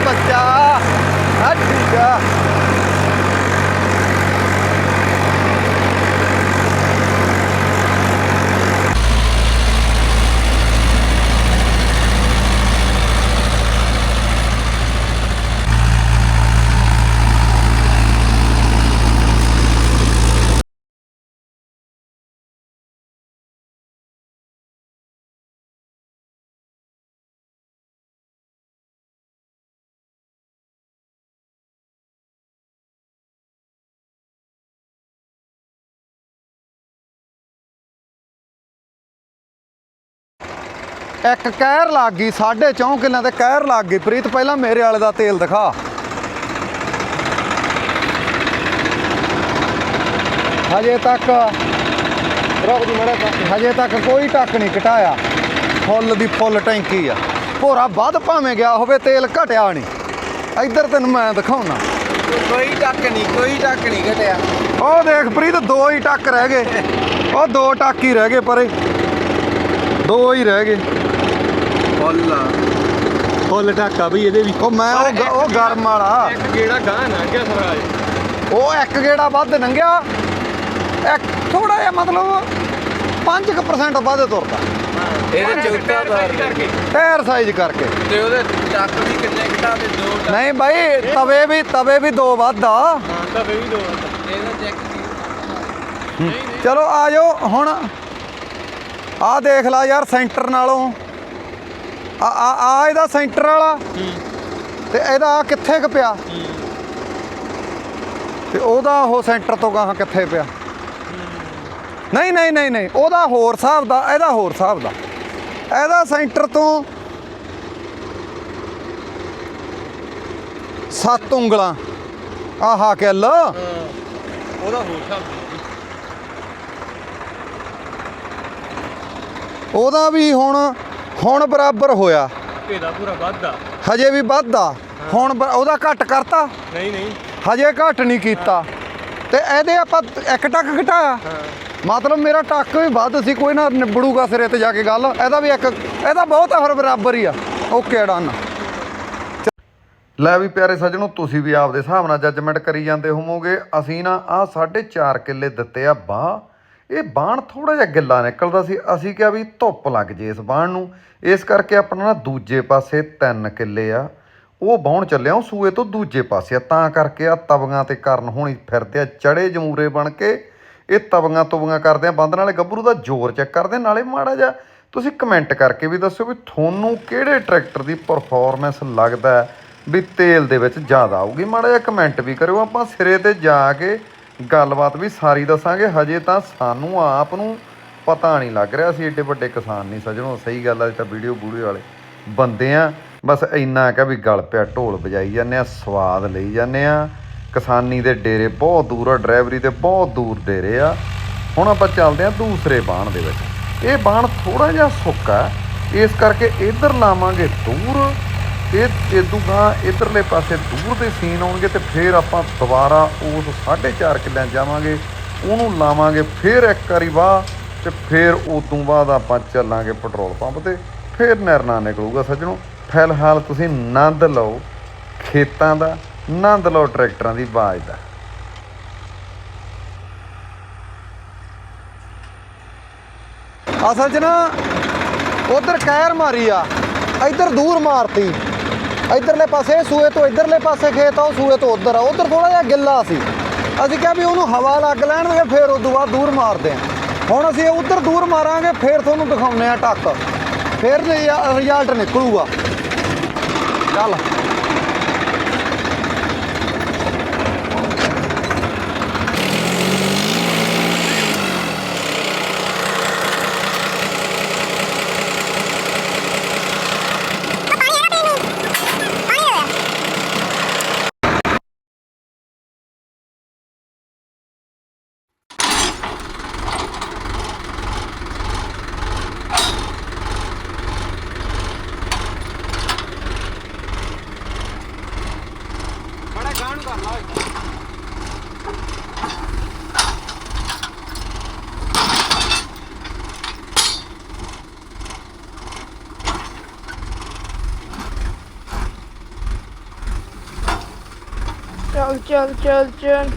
ਬੱਚਾ ਆ ਠੀਕ ਆ ਇੱਕ ਕਹਿਰ ਲੱਗ ਗਈ 4.5 ਕਿੱਲਿਆਂ ਤੇ ਕਹਿਰ ਲੱਗ ਗਈ। ਪ੍ਰੀਤ ਪਹਿਲਾਂ ਮੇਰੇ ਵਾਲੇ ਦਾ ਤੇਲ ਦਿਖਾ। ਹਜੇ ਤੱਕ ਰੁਕ ਜੀ ਮੜਾ ਹਜੇ ਤੱਕ ਕੋਈ ਟੱਕ ਨਹੀਂ ਘਟਾਇਆ। ਫੁੱਲ ਦੀ ਫੁੱਲ ਟੈਂਕੀ ਆ। ਭੋਰਾ ਵੱਧ ਭਾਵੇਂ ਗਿਆ ਹੋਵੇ ਤੇਲ ਘਟਿਆ ਨਹੀਂ। ਇੱਧਰ ਤੈਨੂੰ ਮੈਂ ਦਿਖਾਉਣਾ। ਕੋਈ ਟੱਕ ਨਹੀਂ ਕੋਈ ਟੱਕ ਨਹੀਂ ਘਟਿਆ। ਉਹ ਦੇਖ ਪ੍ਰੀਤ ਦੋ ਹੀ ਟੱਕ ਰਹਿ ਗਏ। ਉਹ ਦੋ ਟੱਕ ਹੀ ਰਹਿ ਗਏ ਪਰੇ। ਦੋ ਹੀ ਰਹਿ ਗਏ। ਫੁੱਲ ਫੁੱਲ ਟਾਕਾ ਵੀ ਇਹਦੇ ਵੀ। ਉਹ ਮੈਂ ਉਹ ਗ- ਉਹ ਗਰਮ ਵਾਲਾ। ਇੱਕ ਗੇੜਾ ਗਾਂ ਨਾ ਗਿਆ ਸਵਰਾਜ। ਉਹ ਇੱਕ ਗੇੜਾ ਵੱਧ ਲੰਘਿਆ ਇੱਕ ਥੋੜਾ ਜਿਹਾ ਮਤਲਬ 5% ਵੱਧ ਤੁਰਦਾ। ਇਹਦੇ ਚੌਥਾ ਤਾਰ ਕਰਕੇ। ਟਾਇਰ ਸਾਈਜ਼ ਕਰਕੇ। ਤੇ ਉਹਦੇ ਟੱਕ ਵੀ ਕਿੰਨੇ ਘਟਾ ਤੇ ਦੋ ਟੱਕ ਨਹੀਂ ਬਾਈ ਤਵੇ ਵੀ ਤਵੇ ਵੀ ਦੋ ਵੱਧ ਆ। ਹਾਂ ਤਾਂ ਵੀ ਦੋ ਇਹਦਾ ਚੈੱਕ ਚਲੋ ਆ ਜਾਓ ਹੁਣ ਆ ਦੇਖ ਲਾ ਯਾਰ ਸੈਂਟਰ ਨਾਲੋਂ ਆ ਆ ਆ ਇਹਦਾ ਸੈਂਟਰ ਵਾਲਾ। ਤੇ ਇਹਦਾ ਆਹ ਕਿੱਥੇ ਕੁ ਪਿਆ? ਤੇ ਉਹਦਾ ਉਹ ਸੈਂਟਰ ਤੋਂ ਗਾਹਾਂ ਕਿੱਥੇ ਪਿਆ? ਨਹੀਂ ਨਹੀਂ ਨਹੀਂ ਨਹੀਂ ਉਹਦਾ ਹੋਰ ਹਿਸਾਬ ਦਾ ਇਹਦਾ ਹੋਰ ਹਿਸਾਬ ਦਾ। ਇਹਦਾ ਸੈਂਟਰ ਤੋਂ ਸੱਤ ਉਂਗਲਾਂ। ਆਹਾ ਕਿੱਲ। ਉਹਦਾ ਹੋਰ ਹਿਸਾਬ ਉਹਦਾ ਵੀ ਹੁਣ ਹੁਣ ਬਰਾਬਰ ਹੋਇਆ। ਭੇਦਾ ਪੂਰਾ ਵੱਧਦਾ। ਹਜੇ ਵੀ ਵੱਧਦਾ। ਹੁਣ ਬ- ਉਹਦਾ ਘੱਟ ਕਰਤਾ। ਨਹੀਂ ਨਹੀਂ। ਹਜੇ ਘੱਟ ਨਹੀਂ ਕੀਤਾ। ਤੇ ਇਹਦੇ ਆਪਾਂ ਇੱਕ ਟੱਕ ਘਟਾਇਆ। ਮਤਲਬ ਮੇਰਾ ਟੱਕ ਵੀ ਵੱਧ ਸੀ ਕੋਈ ਨਾ ਨਿਬੜੂਗਾ ਸਿਰੇ ਤੇ ਜਾ ਕੇ ਗੱਲ। ਇਹਦਾ ਵੀ ਇੱਕ ਇਹਦਾ ਬਹੁਤ ਆ ਫਿਰ ਬਰਾਬਰ ਹੀ ਆ। Okay done. ਲੈ ਵੀ ਪਿਆਰੇ ਸੱਜਣੋ ਤੁਸੀਂ ਵੀ ਆਪਦੇ ਹਿਸਾਬ ਨਾਲ ਜੱਜਮੈਂਟ ਕਰੀ ਜਾਂਦੇ ਹੋਵੋਗੇ। ਅਸੀਂ ਨਾ ਆ 4.5 ਕਿੱਲੇ ਦਿੱਤੇ ਆ ਬਾਹ। ਇਹ ਬਾਣ ਥੋੜਾ ਜਿਹਾ ਗਿੱਲਾ ਨਿਕਲਦਾ ਸੀ। ਅਸੀਂ ਕਿਹਾ ਵੀ ਧੁੱਪ ਲੱਗ ਜੇ ਇਸ ਬਾਣ ਨੂੰ। ਇਸ ਕਰਕੇ ਆਪਣਾ ਨਾ ਦੂਜੇ ਪਾਸੇ ਤਿੰਨ ਕਿੱਲੇ ਆ। ਉਹ ਬਾਉਣ ਚੱਲਿਆ, ਉਹ ਸੂਏ ਤੋਂ ਦੂਜੇ ਪਾਸੇ ਆ। ਤਾਂ ਕਰਕੇ ਆ ਤਵੀਆਂ ਤੇ ਕਰਨ ਹੋਣੀ ਫਿਰਦੇ ਆ ਚੜੇ ਜਮੂਰੇ ਬਣ ਕੇ। ਇਹ ਤਵੀਆਂ ਤੁਵੀਆਂ ਕਰਦੇ ਆ। ਬੰਦ ਨਾਲੇ ਗੱਭਰੂ ਦਾ ਜ਼ੋਰ ਚੈੱਕ ਕਰਦੇ ਨਾਲੇ ਮਾੜਾ ਜਿਹਾ ਤੁਸੀਂ ਕਮੈਂਟ ਕਰਕੇ ਵੀ ਦੱਸਿਓ ਵੀ ਤੁਹਾਨੂੰ ਕਿਹੜੇ ਟਰੈਕਟਰ ਦੀ ਪਰਫਾਰਮੈਂਸ ਲੱਗਦਾ ਵੀ ਤੇਲ ਦੇ ਵਿੱਚ ਜ਼ਿਆਦਾ ਆਊਗੀ। ਮਾੜਾ ਜਿਹਾ ਕਮੈਂਟ ਵੀ ਕਰਿਓ। ਆਪਾਂ ਸਿਰੇ ਤੇ ਜਾ ਕੇ ਗੱਲਬਾਤ ਵੀ ਸਾਰੀ ਦੱਸਾਂਗੇ, ਹਜੇ ਤਾਂ ਸਾਨੂੰ ਆਪ ਨੂੰ ਪਤਾ ਨਹੀਂ ਲੱਗ ਰਿਹਾ ਸੀ ਏਡੇ ਵੱਡੇ ਕਿਸਾਨ ਨਹੀਂ ਸਜਣੋ, ਸਹੀ ਗੱਲ ਆ, ਇਹ ਤਾਂ ਵੀਡੀਓ ਬੂੜੇ ਵਾਲੇ ਬੰਦੇ ਆ। ਬਸ ਇੰਨਾ ਕਿ ਵੀ ਗਲ ਪਿਆ, ਢੋਲ ਵਜਾਈ ਜਾਂਦੇ ਆ, ਸਵਾਦ ਲਈ ਜਾਂਦੇ ਆ। ਕਿਸਾਨੀ ਦੇ ਡੇਰੇ ਬਹੁਤ ਦੂਰ ਆ, ਡਰਾਈਵਰੀ ਦੇ ਬਹੁਤ ਦੂਰ ਡੇਰੇ ਆ। ਹੁਣ ਆਪਾਂ ਚੱਲਦੇ ਆ ਦੂਸਰੇ ਬਾਣ ਦੇ ਵਿੱਚ। ਇਹ ਬਾਣ ਥੋੜਾ ਜਿਹਾ ਸੁੱਕਾ, ਇਸ ਕਰਕੇ ਇੱਧਰ ਲਾਵਾਂਗੇ ਦੂਰ ਇਹ ਇਦੂਗਾ ਇਧਰਲੇ ਪਾਸੇ ਦੂਰ ਦੇ ਸੀਨ ਆਉਣਗੇ ਤੇ ਫਿਰ ਆਪਾਂ ਦੁਬਾਰਾ ਉਸ 4.5 ਕਿੱਲਿਆਂ ਜਾਵਾਂਗੇ, ਉਹਨੂੰ ਲਾਵਾਂਗੇ ਫਿਰ ਇੱਕ ਵਾਰੀ ਵਾਹ ਤੇ ਫਿਰ ਉਦੋਂ ਬਾਅਦ ਆਪਾਂ ਚੱਲਾਂਗੇ ਪੈਟਰੋਲ ਪੰਪ ਤੇ, ਫਿਰ ਨਿਰਣਾ ਨਿਕਲੂਗਾ ਸੱਜਣੋ। ਫਿਲਹਾਲ ਤੁਸੀਂ ਆਨੰਦ ਲਓ ਖੇਤਾਂ ਦਾ ਆਨੰਦ ਲਓ ਟਰੈਕਟਰਾਂ ਦੀ ਆਵਾਜ਼ ਦਾ। ਅਸਲ 'ਚ ਨਾ ਉਧਰ ਕਹਿਰ ਮਾਰੀ ਆ, ਇੱਧਰ ਦੂਰ ਮਾਰਤੀ। ਇੱਧਰਲੇ ਪਾਸੇ, ਸੂਏ ਤੋਂ ਇੱਧਰਲੇ ਪਾਸੇ ਖੇਤ ਆ, ਉਹ ਸੂਏ ਤੋਂ ਉੱਧਰ ਆ। ਉਧਰ ਥੋੜਾ ਜਿਹਾ ਗਿੱਲਾ ਸੀ। ਅਸੀਂ ਕਿਹਾ ਵੀ ਉਹਨੂੰ ਹਵਾ ਲੱਗ ਲੈਣ ਦੇ, ਫਿਰ ਤੋਂ ਬਾਅਦ ਦੂਰ ਮਾਰਦੇ ਆ ਹੁਣ ਅਸੀਂ ਉਧਰ ਦੂਰ ਮਾਰਾਂਗੇ, ਫਿਰ ਤੁਹਾਨੂੰ ਦਿਖਾਉਨੇ ਆ ਟੱਕ। ਫਿਰ ਰਿਜ਼ਲਟ ਨਿਕਲੂਗਾ। ਚੱਲ। ਚੱਲ ਚੱਲ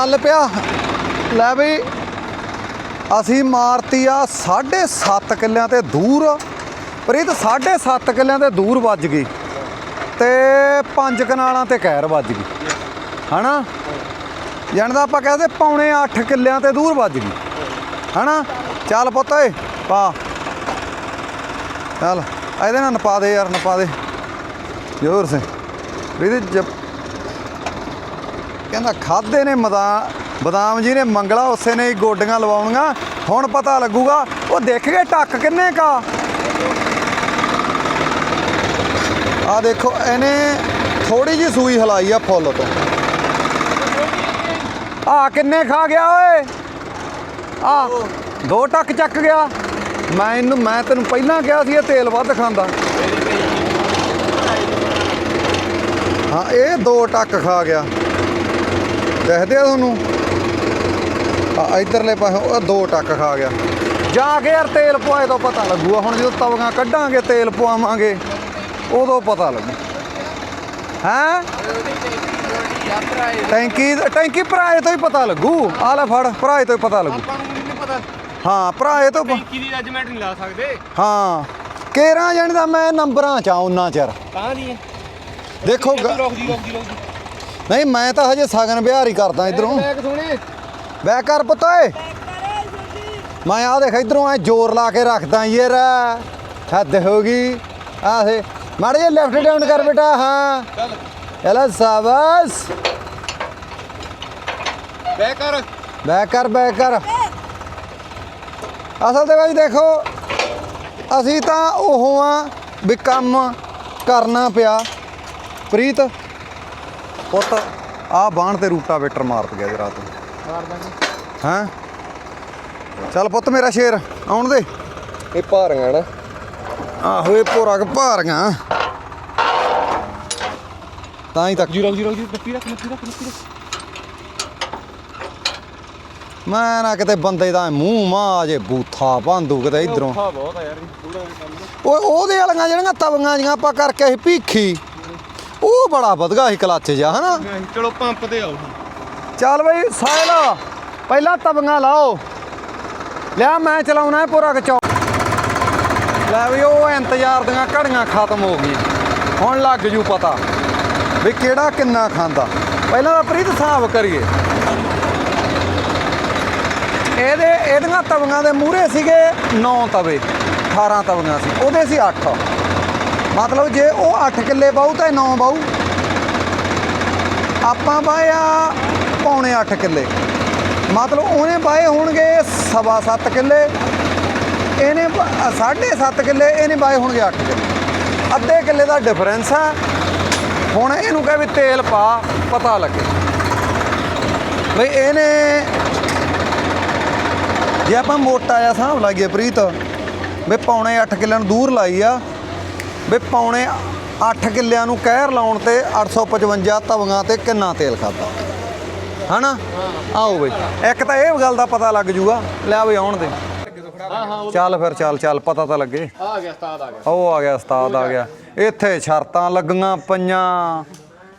ਚੱਲ ਪਿਆ। ਲੈ ਬਈ ਅਸੀਂ ਮਾਰਤੀ ਆ 7.5 ਕਿੱਲਿਆਂ ਤੇ ਦੂਰ। ਪ੍ਰੀਤ 7.5 ਕਿੱਲਿਆਂ ਤੇ ਦੂਰ ਵੱਜ ਗਈ ਤੇ ਪੰਜ ਕਨਾਲਾਂ ਤੇ ਕੈਰ ਵੱਜ ਗਈ। ਹਨਾ? ਜਾਣਦਾ ਆਪਾਂ ਕਹਦੇ ਪੌਣੇ 8 ਕਿੱਲਿਆਂ ਤੇ ਦੂਰ ਵੱਜ ਗਈ। ਹਨਾ? ਚੱਲ ਪੁੱਤ ਏ, ਪਾ। ਚੱਲ, ਇਹਦੇ ਨਾਲ ਨਪਾ ਦੇ ਯਾਰ, ਨਪਾ ਦੇ। ਜ਼ੋਰ ਸੇ। ਪ੍ਰੀਤ ਕਹਿੰਦਾ ਖਾਦੇ ਨੇ ਮਦਾ, ਬਦਾਮ ਜੀ ਨੇ, ਮੰਗਲਾ ਉਸੇ ਨੇ ਹੀ ਗੋਡੀਆਂ ਲਵਾਉਣੀਆਂ। ਹੁਣ ਪਤਾ ਲੱਗੂਗਾ, ਉਹ ਦੇਖ ਕੇ ਟੱਕ ਕਿੰਨੇ ਕਾ। ਆ ਦੇਖੋ, ਇਹਨੇ ਥੋੜੀ ਜੀ ਸੂਈ ਹਲਾਈ ਆ ਫੁੱਲ ਤੋਂ। ਆ ਕਿੰਨੇ ਖਾ ਗਿਆ ਓਏ? ਆ ਦੋ ਟੱਕ ਚੱਕ ਗਿਆ। ਮੈਂ ਇਹਨੂੰ, ਮੈਂ ਤੈਨੂੰ ਪਹਿਲਾਂ ਕਿਹਾ ਸੀ ਇਹ ਤੇਲ ਵੱਧ ਖਾਂਦਾ। ਹਾਂ, ਇਹ ਦੋ ਟੱਕ ਖਾ ਗਿਆ। ਦੇਖਦੇ ਆ ਤੁਹਾਨੂੰ? ਆ ਇਧਰਲੇ ਪਾਸੇ ਉਹ ਦੋ ਟੱਕ ਖਾ ਗਿਆ। ਜਾ ਕੇ ਯਾਰ ਤੇਲ ਪਵਾਏ ਤੋਂ ਪਤਾ ਲੱਗੂਗਾ। ਹੁਣ ਜਦੋਂ ਤਵੀਆਂ ਕੱਢਾਂਗੇ ਤੇਲ ਪਵਾਵਾਂਗੇ ਉਦੋਂ ਪਤਾ ਲੱਗੂ। ਹੈਂ? ਟੈਂਕੀ ਟੈਂਕੀ ਭਰਾਏ ਤੋਂ ਹੀ ਪਤਾ ਲੱਗੂ। ਆ ਲੈ ਫੜ ਭਰਾਏ ਤੋਂ ਹੀ ਪਤਾ ਲੱਗੂ। ਹਾਂ ਭਰਾਏ ਤੋਂ ਟੈਂਕੀ ਦੀ ਜਜਮੈਂਟ ਨਹੀਂ ਲਾ ਸਕਦੇ। ਹਾਂ। ਕੇਰਾਂ ਜਾਣਦਾ ਮੈਂ ਨੰਬਰਾਂ ਚ ਆ ਉਹਨਾਂ ਚਿਰ। ਤਾਂ ਦੇਖੋ ਗ- ਰੋਕਦੀ ਰੋਕਦੀ ਰੋਕਦੀ ਨਹੀਂ ਮੈਂ ਤਾਂ ਹਜੇ ਸਗਨ ਵਿਹਾਰ ਹੀ ਕਰਦਾ ਇਧਰੋਂ। ਬੈਗ ਸੁਣੇ ਬੈ ਕਰ ਪੁੱਤ ਓਏ। ਮੈਂ ਆ ਦੇਖ ਇਧਰੋਂ ਐ ਜ਼ੋਰ ਲਾ ਕੇ ਰੱਖਦਾ ਯਾਰ। ਹੱਦ ਹੋ ਗਈ। ਆਹੇ ਮਾੜੇ ਜੇ ਲੈਫਟ ਡਾਊਨ ਕਰ ਬੇਟਾ ਹਾਂ। ਚੱਲ। ਚਲ ਸਾਬਾਸ। ਬੈਗ ਕਰ। ਬੈਕ ਕਰ ਬੈਕ ਕਰ। ਅਸਲ ਤੇ ਬਾਈ ਦੇਖੋ ਅਸੀਂ ਤਾਂ ਉਹ ਆ ਵੀ ਕੰਮ ਕਰਨਾ ਪਿਆ। ਪ੍ਰੀਤ ਪੁੱਤ ਆ ਬਾਣ ਤੇ ਰੂਟਾਵੇਟਰ ਮਾਰਤ ਗਿਆ ਜੀ ਰਾਤ ਨੂੰ। ਮਾਰ ਦਾਂਗੇ। ਹੈਂ? ਚੱਲ ਪੁੱਤ ਮੇਰਾ ਸ਼ੇਰ ਆਉਣ ਦੇ। ਇਹ ਭਾਰੀਆਂ ਨਾ। ਆਹੋ ਇਹ ਭੋਰਾ ਕ ਭਾਰੀਆਂ। ਤਾਂ ਹੀ ਤੱਕ ਜੀਰੋ ਜੀਰੋ ਜੀ ਨੱਪੀ ਰੱਖ ਨੱਪੀ ਰੱਖ ਨੱਪੀ ਰੱਖ। ਮੈਂ ਨਾ ਕਿਤੇ ਬੰਦੇ ਦਾ ਮੂੰਹ ਮਾਂ ਜੇ ਬੂਥਾ ਭਾਂਦੂ ਕਿਤੇ ਇਧਰੋਂ। ਬਹੁਤ ਆ ਯਾਰ ਪੂਰਾ ਕੰਮ ਓਏ ਉਹਦੇ ਵਾਲੀਆਂ ਜਿਹੜੀਆਂ ਤਵੀਆਂ ਜੀਆਂ ਆਪਾਂ ਕਰਕੇ ਸੀ ਭੀਖੀ। ਉਹ ਬੜਾ ਵਧਗਾ ਸੀ ਕਲੱਚ ਜਾ ਹਨਾ? ਚਲੋ ਪੰਪ ਤੇ ਆਓ ਚੱਲ ਬਈ ਸਾਇਲ ਪਹਿਲਾਂ ਤਵੀਆਂ ਲਾਓ। ਲਿਆ ਮੈਂ ਚਲਾਉਣਾ ਹੈ ਪੂਰਾ ਕਚੌ ਲੈ ਵੀ ਉਹ ਇੰਤਜ਼ਾਰ ਦੀਆਂ ਘੜੀਆਂ ਖਤਮ ਹੋ ਗਈਆਂ। ਹੁਣ ਲੱਗ ਜੂ ਪਤਾ ਵੀ ਕਿਹੜਾ ਕਿੰਨਾ ਖਾਂਦਾ। ਪਹਿਲਾਂ ਤਾਂ ਪ੍ਰੀਤ ਹਿਸਾਬ ਕਰੀਏ। ਇਹਦੇ ਇਹਦੀਆਂ ਤਵੀਆਂ ਦੇ ਮੂਹਰੇ ਸੀਗੇ 9 ਤਵੇ 18 ਤਵੀਆਂ ਸੀ ਉਹਦੇ ਸੀ 8 ਮਤਲਬ ਜੇ ਉਹ 8 ਕਿੱਲੇ ਬਾਹੂ ਤਾਂ 9 ਬਾਹੂ ਆਪਾਂ ਬਾਇਆ ਪੌਣੇ 8 ਕਿੱਲੇ। ਮਤਲਬ ਉਹਨੇ ਬਾਏ ਹੋਣਗੇ ਸਵਾ 7 ਕਿੱਲੇ। ਇਹਨੇ ਬ- ਸਾਢੇ 7 ਕਿੱਲੇ ਇਹਨੇ ਬਾਏ ਹੋਣਗੇ 8 ਕਿੱਲੇ। ਅੱਧੇ ਕਿੱਲੇ ਦਾ ਡਿਫਰੈਂਸ ਆ। ਹੁਣ ਇਹਨੂੰ ਕਹੇ ਵੀ ਤੇਲ ਪਾ, ਪਤਾ ਲੱਗੇ। ਬਈ ਇਹਨੇ, ਜੇ ਆਪਾਂ ਮੋਟਾ ਜਿਹਾ ਹਿਸਾਬ ਲਾਈਏ ਪ੍ਰੀਤ ਵੀ ਪੌਣੇ 8 ਕਿੱਲੇ ਨੂੰ ਦੂਰ ਲਾਈ ਆ। ਵੀ ਪੌਣੇ 8 ਕਿੱਲਿਆਂ ਨੂੰ ਕਹਿਰ ਲਾਉਣ ਤੇ 855 ਤਵੀਆਂ ਤੇ ਕਿੰਨਾ ਤੇਲ ਖਾਦਾ ਹਨਾ? ਆਓ ਬਈ। ਇੱਕ ਤਾਂ ਇਹ ਗੱਲ ਦਾ ਪਤਾ ਲੱਗ ਜੂਗਾ। ਲਿਆ ਬਈ ਆਉਣ ਦੇ। ਚੱਲ ਫਿਰ ਚੱਲ ਚੱਲ ਪਤਾ ਤਾਂ ਲੱਗੇ। ਆ ਗਿਆ ਉਸਤਾਦ ਆ ਗਿਆ। ਉਹ ਆ ਗਿਆ ਉਸਤਾਦ ਆ ਗਿਆ। ਇੱਥੇ ਸ਼ਰਤਾਂ ਲੱਗੀਆਂ ਪਈਆਂ।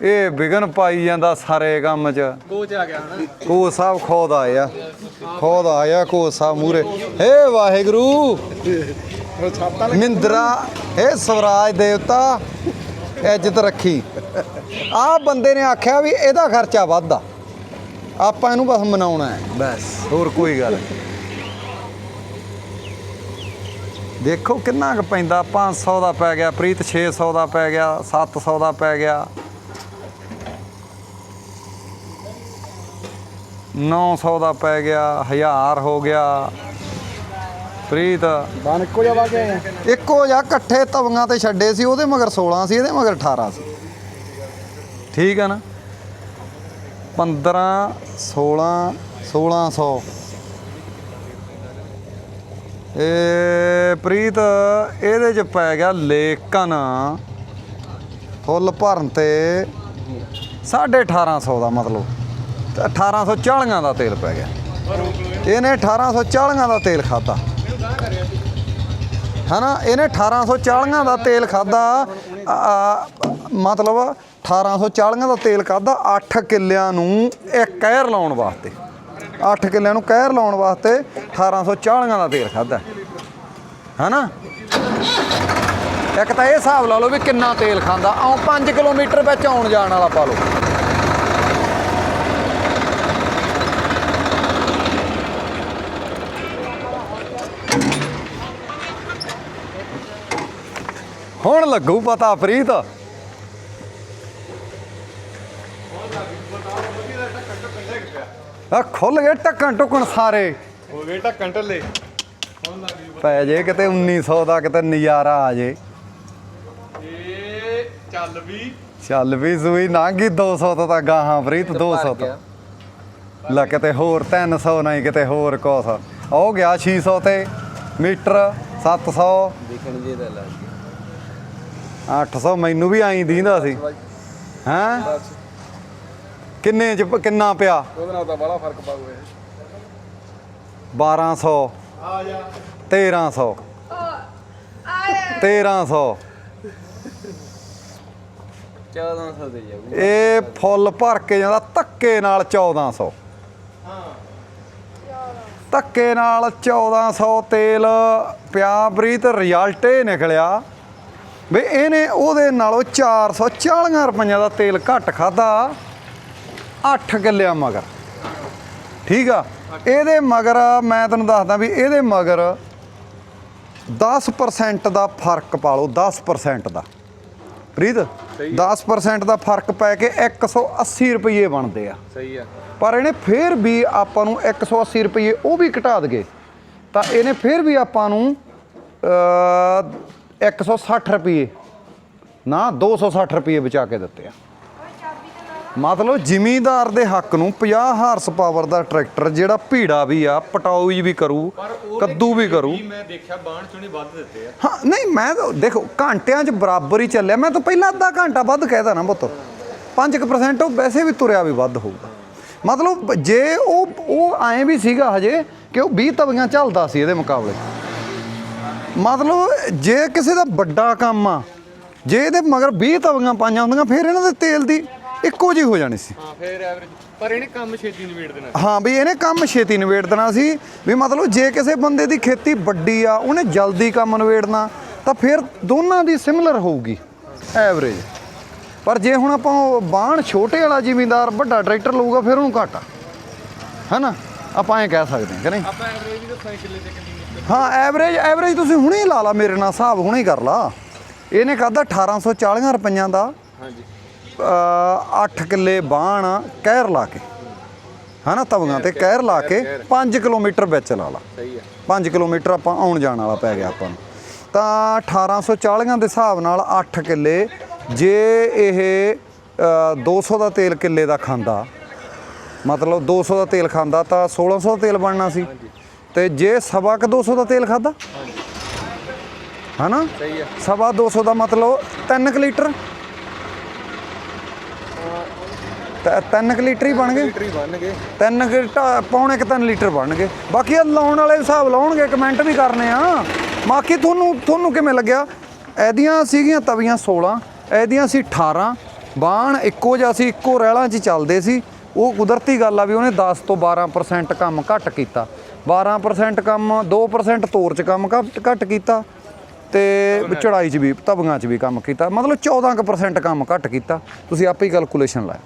ਇਹ ਵਿਗਨ ਪਾਈ ਜਾਂਦਾ ਸਾਰੇ ਕੰਮ 'ਚ। ਕੋਚ ਆ ਗਿਆ ਹਨਾ? ਕੋ ਸਾਹਿਬ ਖੋਦ ਆਇਆ ਖੋਦ ਆਇਆ ਕੋ ਸਾਹਿਬ ਮੂਰੇ। ਹੇ ਵਾਹਿਗੁਰੂ! ਮਿੰਦਰਾ ਇਹ ਸਵਰਾਜ ਦੇਵਤਾ, ਇੱਜ਼ਤ ਰੱਖੀ। ਆ ਬੰਦੇ ਨੇ ਆਖਿਆ ਵੀ ਇਹਦਾ ਖਰਚਾ ਵੱਧਦਾ। ਆਪਾਂ ਇਹਨੂੰ ਬਸ ਮਨਾਉਣਾ ਹੈ। ਬਸ, ਹੋਰ ਕੋਈ ਗੱਲ ਦੇਖੋ ਕਿੰਨਾ ਕੁ ਪੈਂਦਾ। 500 ਦਾ ਪੈ ਗਿਆ, ਪ੍ਰੀਤ 600 ਦਾ ਪੈ ਗਿਆ 700 ਦਾ ਪੈ ਗਿਆ। 900 ਦਾ ਪੈ ਗਿਆ 1000 ਹੋ ਗਿਆ। ਪ੍ਰੀਤ। ਬਾਨ ਇੱਕੋ ਜਿਹਾ ਵਾ ਕੇ ਆਏ ਆ। ਇੱਕੋ ਜਿਹਾ ਇਕੱਠੇ ਤਵੀਆਂ ਤੇ ਛੱਡੇ ਸੀ ਉਹਦੇ ਮਗਰ 16 ਸੀ ਇਹਦੇ ਮਗਰ 18 ਸੀ। ਠੀਕ ਆ ਨਾ? 15 16 1600 ਇਹ ਪ੍ਰੀਤ ਇਹਦੇ ਚ ਪੈ ਗਿਆ ਲੇਕਨ। ਫੁੱਲ ਭਰਨ ਤੇ 1850 ਦਾ ਮਤਲਬ। ਤੇ 1840 ਦਾ ਤੇਲ ਪੈ ਗਿਆ। ਇਹਨੇ 1840 ਦਾ ਤੇਲ ਖਾਦਾ ਹਨਾ, ਇਹਨੇ 1840 ਦਾ ਤੇਲ ਖਾਦਾ ਮਤਲਬ 1840 ਦਾ ਤੇਲ ਖਾਦਾ 8 ਕਿੱਲਿਆਂ ਨੂੰ ਇੱਕ ਕਹਿਰ ਲਾਉਣ ਵਾਸਤੇ। 8 ਕਿੱਲਿਆਂ ਨੂੰ ਕਹਿਰ ਲਾਉਣ ਵਾਸਤੇ 1840 ਦਾ ਤੇਲ ਖਾਦਾ ਹਨਾ? ਇੱਕ ਤਾਂ ਇਹ ਹਿਸਾਬ ਲਾ ਲਓ ਵੀ ਕਿੰਨਾ ਤੇਲ ਖਾਂਦਾ। ਆਉਂ 5 ਕਿਲੋਮੀਟਰ ਵਿੱਚ ਆਉਣ ਜਾਣ ਵਾਲਾ ਪਾ ਲਓ। ਹੁਣ ਲੱਗੂ ਪਤਾ ਪ੍ਰੀਤ। ਆ ਖੁੱਲ ਗਏ ਟੱਕਣ ਟੁਕਣ ਸਾਰੇ। ਹੋ ਗਏ ਢੱਕਣ ਢੱਲੇ ਪੈ ਜੇ ਕਿਤੇ 1900 ਦਾ ਕਿਤੇ ਨਜ਼ਾਰਾ ਆ ਜੇ। ਇਹ ਚੱਲ ਵੀ। ਚੱਲ ਵੀ ਸੂਈ ਨਾਂਗੀ 200 ਤੋਂ ਤਾਂ ਗਾਹਾਂ ਪ੍ਰੀਤ 200 ਤੋਂ ਲੈ ਕਿਤੇ ਹੋਰ 300 ਨਹੀਂ ਕਿਤੇ ਹੋਰ ਕੁਛ ਉਹ ਗਿਆ 600 ਤੇ। ਮੀਟਰ 700 ਦੇਖਣ ਜੇ ਤਾਂ ਲੱਗ 800 ਮੈਨੂੰ ਵੀ ਆਈ ਦੀਂਦਾ ਸੀ। ਹੈਂ? ਕਿੰਨੇ ਚ ਕਿੰਨਾ ਪਿਆ? ਉਹਦੇ ਨਾਲ ਤਾਂ ਬੜਾ ਫ਼ਰਕ ਇਹ। 1200 ਆ ਜਾ। 1300 1300 1400 ਦੇ ਜਾਊ। ਇਹ ਫੁੱਲ ਭਰ ਕੇ ਜਾਂਦਾ ਧੱਕੇ ਨਾਲ 1400 ਧੱਕੇ ਨਾਲ 1400 ਤੇਲ ਪਿਆ ਪ੍ਰੀਤ ਰਿਜ਼ਲਟ ਇਹ ਨਿਕਲਿਆ। ਵੀ ਇਹਨੇ ਉਹਦੇ ਨਾਲੋਂ 440 ਰੁਪਈਆ ਦਾ ਤੇਲ ਘੱਟ ਖਾਦਾ 8 ਕਿੱਲਿਆਂ ਮਗਰ। ਠੀਕ ਆ? ਇਹਦੇ ਮਗਰ ਮੈਂ ਤੈਨੂੰ ਦੱਸਦਾ ਵੀ ਇਹਦੇ ਮਗਰ 10% ਦਾ ਫ਼ਰਕ ਪਾ ਲਓ 10% ਦਾ। ਪ੍ਰੀਤ 10% ਦਾ ਫ਼ਰਕ ਪੈ ਕੇ 180 ਰੁਪਏ ਬਣਦੇ ਆ। ਸਹੀ ਆ। ਪਰ ਇਹਨੇ ਫੇਰ ਵੀ ਆਪਾਂ ਨੂੰ 180 ਰੁਪਏ ਉਹ ਵੀ ਘਟਾ ਦਗੇ। ਤਾਂ ਇਹਨੇ ਫੇਰ ਵੀ ਆਪਾਂ ਨੂੰ 160 ਰੁਪਏ। ਨਾ 260 ਰੁਪਏ ਬਚਾ ਕੇ ਦਿੱਤੇ ਆ। ਮਤਲਬ ਜ਼ਿਮੀਂਦਾਰ ਦੇ ਹੱਕ ਨੂੰ 50 ਹਾਰਸ ਪਾਵਰ ਦਾ ਟਰੈਕਟਰ ਜਿਹੜਾ ਭੀੜਾ ਵੀ ਆ ਪਟਾਉਜ ਵੀ ਕਰੂ ਕੱਦੂ ਵੀ ਕਰੂ। ਮੈਂ ਦੇਖਿਆ ਬਾਣ ਚੁਣੀ ਵੱਧ ਦਿੱਤੇ ਆ। ਹਾਂ ਨਹੀਂ ਮੈਂ ਤਾਂ ਦੇਖੋ ਘੰਟਿਆਂ 'ਚ ਬਰਾਬਰ ਹੀ ਚੱਲਿਆ। ਮੈਂ ਤਾਂ ਪਹਿਲਾਂ ਅੱਧਾ ਘੰਟਾ ਵੱਧ ਕਹਿਦਾ ਨਾ ਪੁੱਤ। 5% ਉਹ ਵੈਸੇ ਵੀ ਤੁਰਿਆ ਵੀ ਵੱਧ ਹੋਊਗਾ। ਮਤਲਬ ਜੇ ਉਹ ਉਹ ਐਂ ਵੀ ਸੀਗਾ ਹਜੇ ਕਿ ਉਹ 20 ਤਵੀਆਂ ਚੱਲਦਾ ਸੀ ਇਹਦੇ ਮੁਕਾਬਲੇ। ਮਤਲਬ ਜੇ ਕਿਸੇ ਦਾ ਵੱਡਾ ਕੰਮ ਆ ਜੇ ਇਹਦੇ ਮਗਰ 20 ਤਵੀਆਂ ਪਾਈਆਂ ਹੁੰਦੀਆਂ ਫਿਰ ਇਹਨਾਂ ਦੇ ਤੇਲ ਦੀ ਇੱਕੋ ਜਿਹੀ ਹੋ ਜਾਣੀ ਸੀ। ਹਾਂ ਫੇਰ ਐਵਰੇਜ ਪਰ ਇਹਨੇ ਕੰਮ ਛੇਤੀ ਨਿਬੇੜ ਦੇਣਾ ਹਾਂ ਵੀ ਇਹਨੇ ਕੰਮ ਛੇਤੀ ਨਿਬੇੜ ਦੇਣਾ ਸੀ ਵੀ ਮਤਲਬ ਜੇ ਕਿਸੇ ਬੰਦੇ ਦੀ ਖੇਤੀ ਵੱਡੀ ਆ ਉਹਨੇ ਜਲਦੀ ਕੰਮ ਨਿਬੇੜਨਾ ਤਾਂ ਫਿਰ ਦੋਨਾਂ ਦੀ ਸਿਮਿਲਰ ਹੋਊਗੀ ਐਵਰੇਜ ਪਰ ਜੇ ਹੁਣ ਆਪਾਂ ਉਹ ਬਾਣ ਛੋਟੇ ਵਾਲਾ ਜ਼ਿਮੀਂਦਾਰ ਵੱਡਾ ਟਰੈਕਟਰ ਲਊਗਾ ਫਿਰ ਉਹਨੂੰ ਘਾਟਾ। ਹੈਨਾ ਆਪਾਂ ਐਂ ਕਹਿ ਸਕਦੇ ਹਾਂ ਕਿ ਨਹੀਂ? ਆਪਾਂ ਐਵਰੇਜ ਦੱਸਾਂ ਕਿੱਲੇ ਤੇ ਕਿੰਨੀ ਹਾਂ ਐਵਰੇਜ ਐਵਰੇਜ ਤੁਸੀਂ ਹੁਣੇ ਹੀ ਲਾ ਲਾ ਮੇਰੇ ਨਾਲ ਹਿਸਾਬ ਹੁਣੇ ਹੀ ਕਰ ਲਾ। ਇਹਨੇ ਖਾਦਾ 1840 ਰੁਪਈਆਂ ਦਾ। ਹਾਂਜੀ। 8 ਕਿੱਲੇ ਬਾਣ ਕਹਿਰ ਲਾ ਕੇ। ਹਨਾ ਤਵੀਆਂ ਤੇ ਕਹਿਰ ਲਾ ਕੇ 5 ਕਿਲੋਮੀਟਰ ਵਿੱਚ ਲਾ ਲਾ। ਸਹੀ ਆ। 5 ਕਿਲੋਮੀਟਰ ਆਪਾਂ ਆਉਣ ਜਾਣ ਵਾਲਾ ਪੈ ਗਿਆ ਆਪਾਂ ਨੂੰ। ਤਾਂ 1840 ਦੇ ਹਿਸਾਬ ਨਾਲ 8 ਕਿੱਲੇ ਜੇ ਇਹ ਅ, 200 ਦਾ ਤੇਲ ਕਿੱਲੇ ਦਾ ਖਾਂਦਾ ਮਤਲਬ 200 ਦਾ ਤੇਲ ਖਾਂਦਾ ਤਾਂ 1600 ਦਾ ਤੇਲ ਬਣਨਾ ਸੀ। ਤੇ ਜੇ ਸਵਾ ਕ 200 ਦਾ ਤੇਲ ਖਾਦਾ ਹਨਾ? ਸਹੀ ਆ। ਸਵਾ 200 ਦਾ ਮਤਲਬ 3 ਲੀਟਰ। ਤਾਂ 3 ਲੀਟਰ ਹੀ ਬਣ ਗਏ। ਲੀਟਰ ਹੀ ਬਣ ਗਏ। ਤਿੰਨ ਕੁ ਢਾ- ਪੌਣੇ ਕਿ 3 ਲੀਟਰ ਬਣਨਗੇ ਬਾਕੀ ਇਹ ਲਾਉਣ ਵਾਲੇ ਹਿਸਾਬ ਲਾਉਣਗੇ ਕਮੈਂਟ ਵੀ ਕਰਨੇ ਆ। ਬਾਕੀ ਤੁਹਾਨੂੰ ਤੁਹਾਨੂੰ ਕਿਵੇਂ ਲੱਗਿਆ? ਇਹਦੀਆਂ ਸੀਗੀਆਂ ਤਵੀਆਂ 16 ਇਹਦੀਆਂ ਸੀ 18 ਬਾਣ ਇੱਕੋ ਜਿਹਾ ਸੀ ਇੱਕੋ ਰੈਲਾਂ 'ਚ ਹੀ ਚੱਲਦੇ ਸੀ। ਉਹ ਕੁਦਰਤੀ ਗੱਲ ਆ ਵੀ ਉਹਨੇ 10 ਤੋਂ 12% ਕੰਮ ਘੱਟ ਕੀਤਾ। 12% ਕੰਮ 2% ਤੋਰ 'ਚ ਕੰਮ ਘੱਟ ਘੱਟ ਕੀਤਾ ਤੇ ਚੜਾਈ 'ਚ ਵੀ ਤਵੀਆਂ 'ਚ ਵੀ ਕੰਮ ਕੀਤਾ। ਮਤਲਬ 14% ਕੰਮ ਘੱਟ ਕੀਤਾ। ਤੁਸੀਂ ਆਪੇ ਹੀ ਕੈਲਕੂਲੇਸ਼ਨ ਲਾਇਆ।